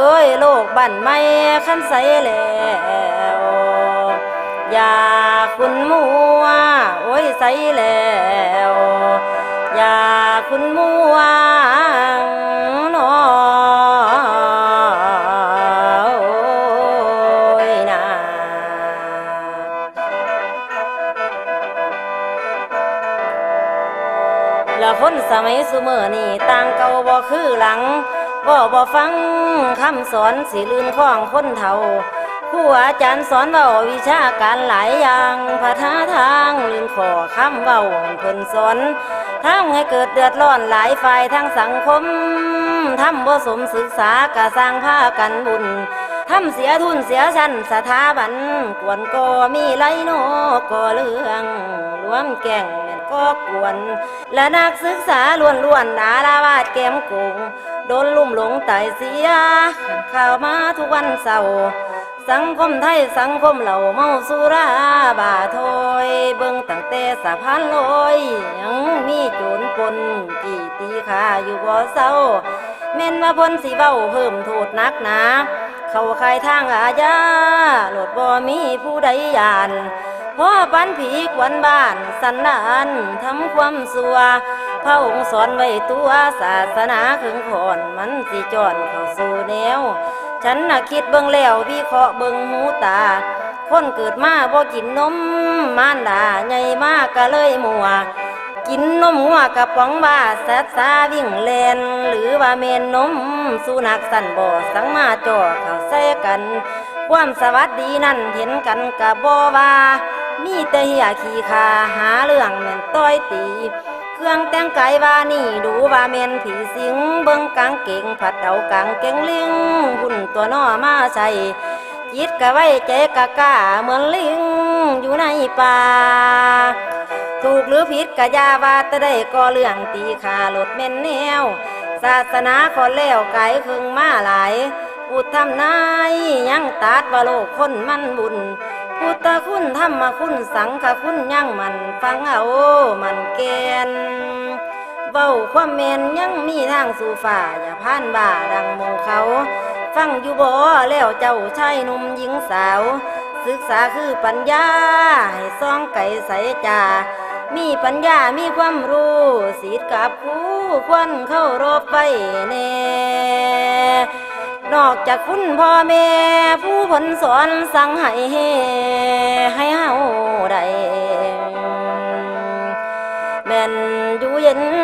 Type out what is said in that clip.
อ้ยโลกบ้านไม่ขันใสแล้วอย่าคุณมัวโอ้ยใสแล้วอย่าคุณมัวนอโอ้ยนาและคนสมัยสุเมอนี่ต่างเก่าบ่คือหลัง บ่บ่ฟังคำสอนสิลื่นข้องคนเฒ่าผู้อาจารย์สอนเว้าวิชาการหลายอย่างพัฒนาทางลื่นขอคำเว้าเพิ่นสอนทำให้เกิดเดือดร้อนหลายฝ่ายทั้งสังคมทำบ่สมศึกษากะสร้างผ้ากันบุญทำเสียทุนเสียชั้นสถาบันกวนก็มีไรโนก็เรื่องรวมแก่งก็กวน และนักศึกษาล้วนล้วนๆดาราวาดแก้มกุง โดนลุ่มหลงตายเสียข่าวมาทุกวันเสาร์สังคมไทยสังคมเหล่าเมาสุราบาโทยเบิ่งตั้งแต่สะพานลอยยังมีโจรปนกี่ตีขาอยู่บ่เศร้าแม่นว่าพ้นสิเบ้าเพิ่มโทษนักหนาเข้าข่ายทางอาญาโหลดบ่มีผู้ใดยานพ่อปันผีกวนบ้านสันดานทำความสัว พระองค์สอนไว้ตัวศาสนาขึงขอนมันสิจอนเข้าสู่แนว ฉันน่ะคิดเบิ่งแล้ววิเคราะห์เบิ่งหูตา คนเกิดมาบ่กินนมมารดาใหญ่มากก็เลยมัวกินนมหัวกระป๋องว่าสัตว์สาวิ่งแลนหรือว่าเมนนมสุนัขสั่นบ่สังมาจ่อเข้าใส่กัน ความสวัสดีนั่นเห็นกันกับบ่ว่า มีแต่เหียขี้คาหาเรื่องแม่นต้อยตี เครื่องแต่งกายว่านี่ดูว่าแมนผีสิงเบิ่งกางเก่งผัดเอากางเก่งลิงหุ่นตัวน้อมาใส่จิตกะไว้ใจกะกล้าเหมือนลิงอยู่ในป่าถูกหรือผิดกะยาว่าแตะได้ก็เรื่องตีขาหลดเม่นแนว ศาสนาขอแล้วไก่คึงมาหลายพูดทำนายยังตัดว่าโลกคนมันบุญ พุทธคุณธรรมคุณสังฆคุณยังมันฟังเอามันแกนเบ้าความเมนยังมีทางสู่ฝ่าอย่าพานบ่าดังมงเขา ฟังอยู่บ่แล้วเจ้าชายหนุ่มหญิงสาว ศึกษาคือปัญญา ให้ซองไก่ใสจ่ามีปัญญามีความรู้ศีลกับครูควรเข้ารบไปแน่นอกจากคุณพ่อแม่ผู้ผลสอนสั่งให้เฮให้ đèn du dính